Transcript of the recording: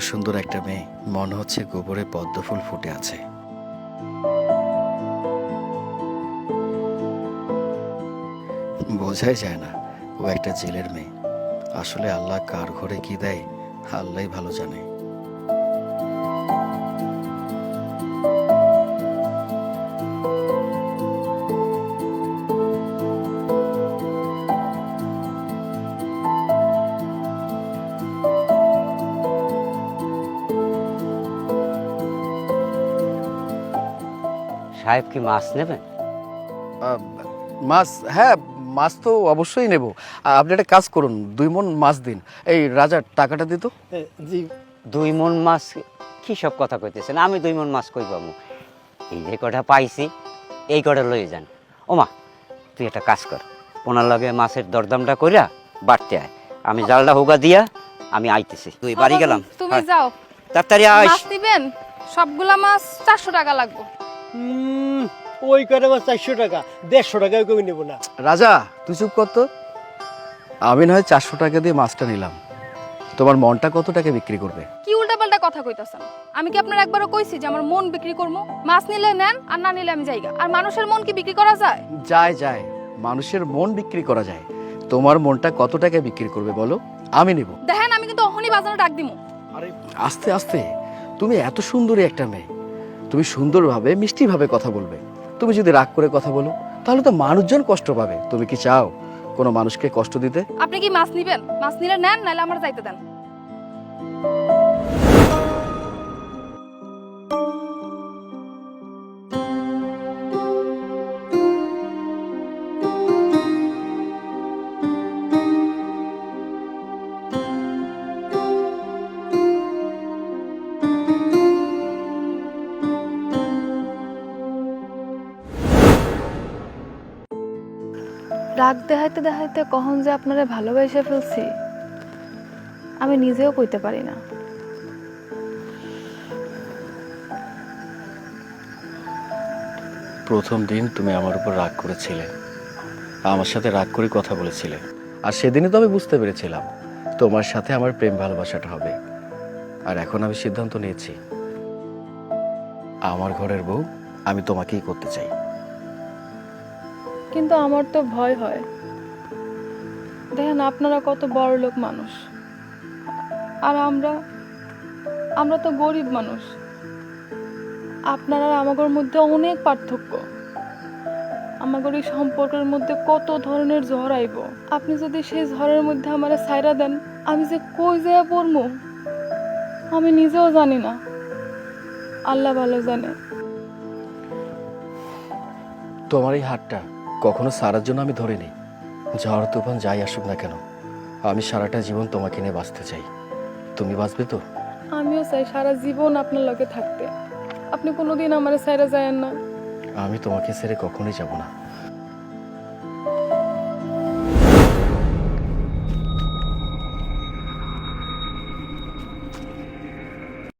সুন্দর একটা মেয়ে। মনে হচ্ছে গোবরে পদ্ম ফুল ফুটে আছে। বোঝাই যায় না, ও একটা জেলের মেয়ে। আসলে আল্লাহ কার ঘরে কি দেয় আল্লাহ ভালো জানে। সাহেব কি মাছ নেবেন? মাছ হ্যাঁ মাছ তো অবশ্যই নেব। আপনি একটা কাজ করুন দুই মন মাছ দিন। এই রাজার টাকাটা দিত জি। দুই মন মাছ কি সব কথা কইতেছেন? আমি দুই মন মাছ কই পাবো এই যে কটা পাইছি এই কটা লয়ে যান। ওমা তুই একটা কাজ কর। ওনার লগে মাছের দরদামটা কইরা বাড়তে আয়। আমি জালটা হুগা দিয়া আমি আইতেছি। তুই বাড়ি গেলাম। তুমি হ্যাঁ, যাও। তাড়াতাড়ি আইস মাছ দিবেন সবগুলা মাছ চারশো টাকা লাগবে। ওই কটা মাছ চারশো টাকা দেড়শো টাকায় কমে নেব না। রাজা তুই চুপ কর তো। আমি না হয় চারশো টাকা দিয়ে মাছটা নিলাম। তোমার মনটা কত টাকা বিক্রি করবে? কি উল্টাপাল্টা কথা কইতাছেন? আমি কি আপনার একবারও কইছি যে আমার মন বিক্রি করব? মাছ নিলে নেন আর না নিলে আমি যাইগা আর মানুষের মন কি বিক্রি করা যায়? যায় যায়। মানুষের মন বিক্রি করা যায়। তোমার মনটা কত টাকা বিক্রি করবে বলো? আমি নেব। দেখেন আমি কিন্তু অহনি বাজারে ডাক দিমু। আরে আস্তে আস্তে। তুমি এত সুন্দরী একটা মেয়ে। তুমি সুন্দরভাবে, মিষ্টিভাবে কথা বলবে। তুমি যদি রাগ করে কথা বলো, তাহলে তো মানুষজন কষ্ট পাবে। তুমি কি চাও কোনো মানুষকে কষ্ট দিতে? আপনি কি মাছ নিবেন? মাছ নিলে নেন, নাহলে আমার যাইতে দেন। রাগ দেখাইতে দেখাইতে কখন যে আপনারা ভালোবেসে ফেলছি, আমি নিজেও কইতে পারি না। প্রথম দিন তুমি আমার উপর রাগ করেছিলে, আমার সাথে রাগ করে কথা বলেছিলে, আর সেদিনই তো আমি বুঝতে পেরেছিলাম তোমার সাথে আমার প্রেম ভালোবাসাটা হবে। আর এখন আমি সিদ্ধান্ত নিয়েছি, আমার ঘরের বউ আমি তোমাকেই করতে চাই। কিন্তু আমার তো ভয় হয়। দেখেন, আপনারা কত বড় লোক মানুষ। আর আমরা আমরা তো গরিব মানুষ। আপনারা আর আমাদের মধ্যে অনেক পার্থক্য। আমাদের এই সম্পর্কের মধ্যে কত ধরনের ঝড় আইব। আপনি যদি সেই ঝড়ের মধ্যে আমার সাইরা দেন, আমি যে কই যেয়ে পড়ব আমি নিজেও জানি না। আল্লাহ ভালো জানে। তোমার এই হাতটা কখনো সারার জন্য আমি ধরিনি। ঝড় তুফান যাই আসুক না কেন আমি সারাটা জীবন তোমাকে নিয়ে বাঁচতে চাই। তুমি বাঁচবে তো? আমিও চাই সারা জীবন আপনার লগে থাকতে। আপনি কোনোদিন আমার সাইরা যায়েন না। আমি তোমাকে ছেড়ে কখনোই যাব না।